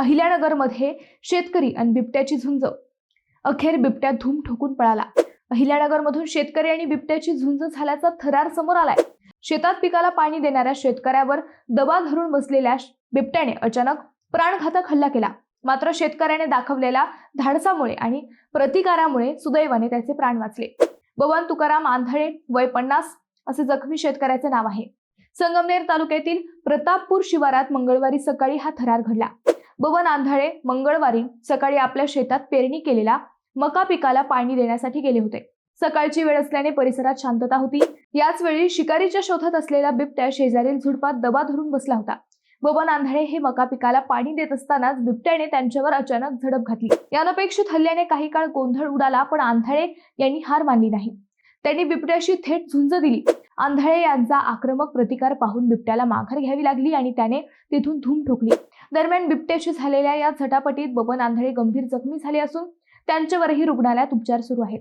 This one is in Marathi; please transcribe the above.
अहिल्यानगरमध्ये शेतकरी आणि बिबट्याची झुंज. अखेर बिबट्या धूम ठोकून पळाला. अहिल्यानगरमधून शेतकरी आणि बिबट्याची झुंज झाल्याचा थरार समोर आलाय. शेतात पिकाला पाणी देणाऱ्या शेतकऱ्यावर दबा धरून बसलेल्या बिबट्याने अचानक प्राणघातक हल्ला केला. मात्र शेतकऱ्याने दाखवलेल्या धाडसामुळे आणि प्रतिकारामुळे सुदैवाने त्याचे प्राण वाचले. बबन तुकाराम आंधळे वय पन्नास असे जखमी शेतकऱ्याचे नाव आहे. संगमनेर तालुक्यातील प्रतापपूर शिवारात मंगळवारी सकाळी हा थरार घडला. बबन आंधळे मंगळवारी सकाळी आपल्या शेतात पेरणी केलेला मका पिकाला पाणी देण्यासाठी गेले होते. सकाळची वेळ असल्याने परिसरात शांतता होती. याच वेळी शिकारीच्या शोधात असलेला बिबट्या शेजारील झुडपात दबा धरून बसला होता. बबन आंधळे हे मका पिकाला पाणी देत असतानाच बिबट्याने त्यांच्यावर अचानक झडप घातली. यानपेक्षित हल्ल्याने काही काळ गोंधळ उडाला पण आंधळे यांनी हार मानली नाही. त्यांनी बिबट्याशी थेट झुंज दिली. आंधळे यांचा आक्रमक प्रतिकार पाहून बिबट्याला माघार घ्यावी लागली आणि त्याने तिथून धूम ठोकली. दरम्यान बिबट्याशी झालेल्या या झटापटीत बबन आंधळे गंभीर जखमी झाले असून त्यांच्यावरही रुग्णालयात उपचार सुरू आहेत.